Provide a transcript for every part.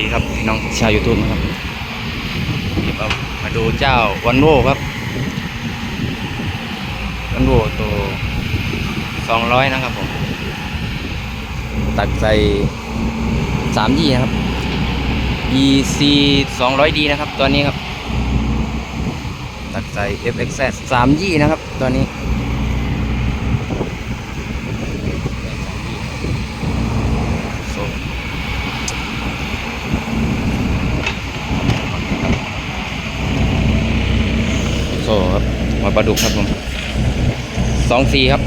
ดีครับพี่น้องชาวยูทูบนะครับนี่เรามาดูเจ้าวันโวครับวันโวตัวสองร้อยนะครับผม ตักใส่สามยี่นะครับ EC สองร้อยดีนะครับตัวนี้ครับ ตักใส่ FXS สามยี่นะครับตัวนี้ โซ่ครับหอยปลาดุกครับผมสองสี่ครับ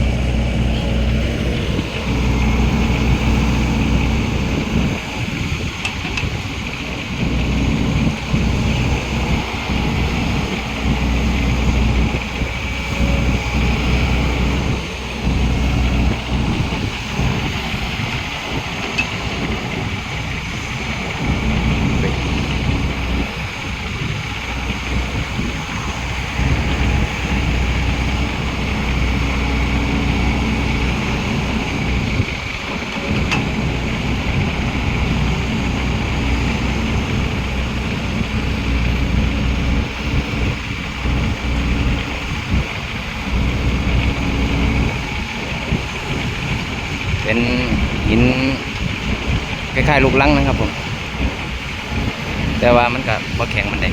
เป็นหินคล้ายๆลูกลังนะครับผม แต่ว่ามันก็บ่แข็งมันได้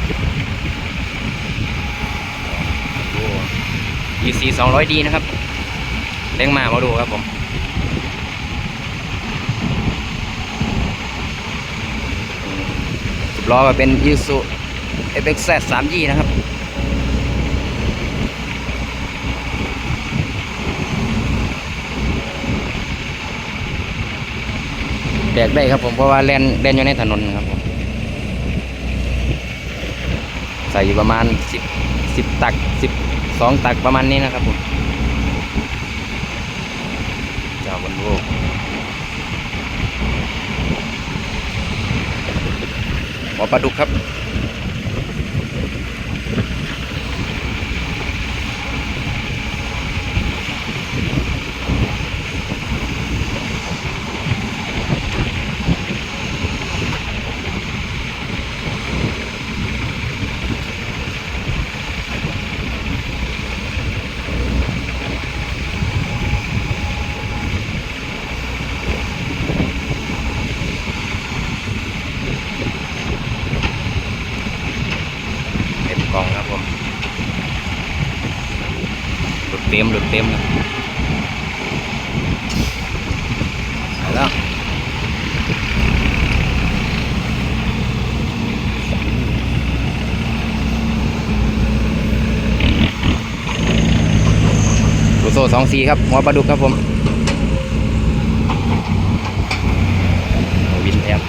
ดู EC 200D นะครับเร่งมามาดูครับผมสิบล้อก็เป็น Isuzu FXZ 3G นะครับ แบกได้ครับผมเพราะว่าแล่นแล่นอยู่ในถนนครับผมใส่อยู่ประมาณสิบสิบตักสิบสองตักประมาณนี้นะครับผมเจ้าบนโลกหมอปลาดุกครับ เต็มกล่องครับผมหลุด เต็มหลุดเต็มเอาแล้วลูโซ่สองสีครับ หัวปลาดุกครับผมวินแทบ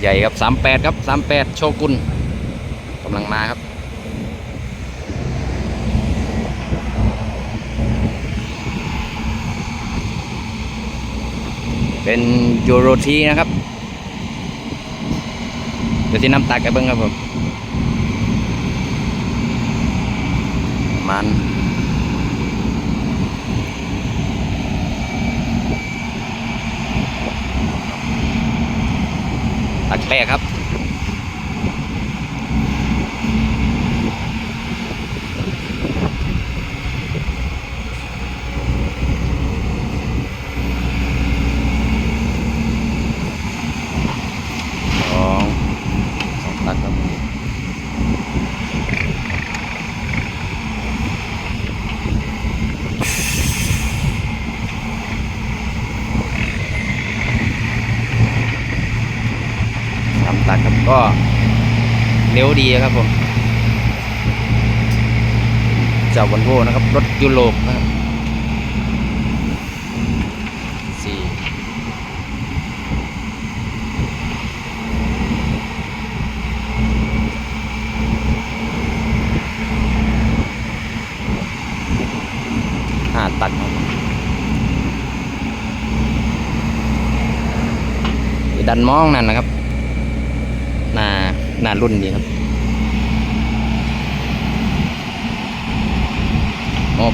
ใหญ่ครับ 38 ครับ 38 โชกุน กำลังมาครับ เป็นยูโรทีนะครับเดี๋ยวที่น้ำตักไอ้เบิ้งครับผมมันตักแปะครับ สองสองตักครับสามตั ก็เร็วดีครับผมจากวันโวนะครับ รถยุโรปนะครับสี่ห้าตันครับดันมองนั่นนะครับ นาหนารุ่นดีครับโอ้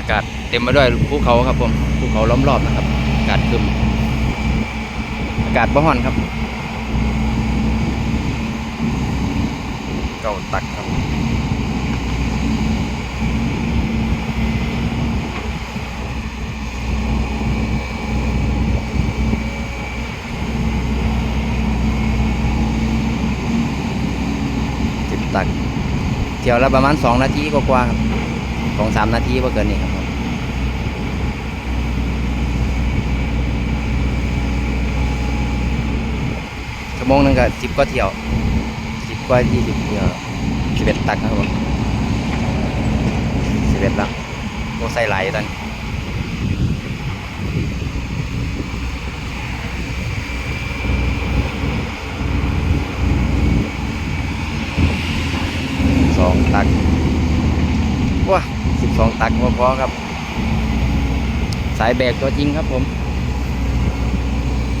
อากาศเต็มไปด้วยภูเขาครับผมภูเขาล้อมรอบนะครับ อากาศครึมอากาศบ่ฮ้อนครับ เก้าตักครับสิบตักเที่ยวละประมาณสองนาทีกว่าๆครับ สองสามนาทีว่าเกินนี่ครับผมชั่วโมงนึงก็สิบกว่าเที่ยวสิบกว่ายี่สิบเที่ยวสิบเอ็ดตักครับผมสิบเอ็ดละโอ้ใส่ไหลายตอนสองตัก สองตักพอๆครับ สายแบกตัวจริงครับผม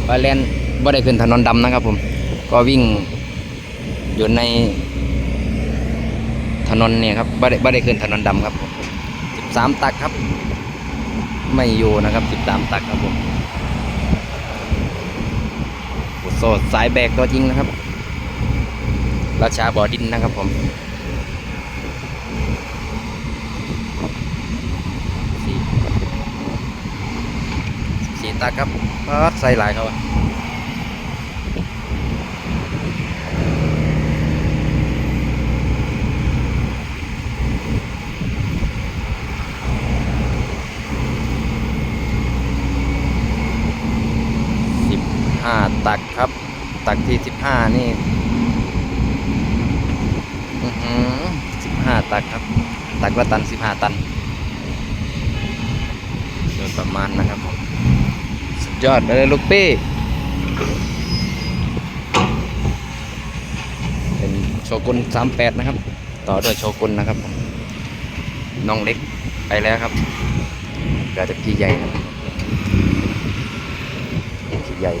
บาแลนบ่ได้ขึ้นถนนดำนะครับผม ก็วิ่งอยู่ในถนนเนี่ยครับบ่ได้บ่ได้ขึ้นถนนดำครับผมสิบสามตักครับ ไม่อยู่นะครับสิบสามตักครับผมโสดสายแบกตัวจริงนะครับ ราชาบ่อดินนะครับผมสี่ สี่ตักครับป๊าดใส่หลายเขาสิบห้าตักครับ ตักที่สิบห้านี่สิบห้าตักครับ ตักละตันสิบห้าตันโดยประมาณนะครับ ยอดไปเลยลูกปี้ เป็นโชกุนสามแปดนะครับ ต่อด้วยโชกุนนะครับ น้องเล็กไปแล้วครับเกิดจากพี่ใหญ่ครับพี่ใหญ่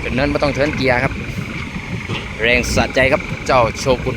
เป็นเนินไม่ต้องเทินเกียร์ครับ แรงสะใจครับเจ้าโชกุน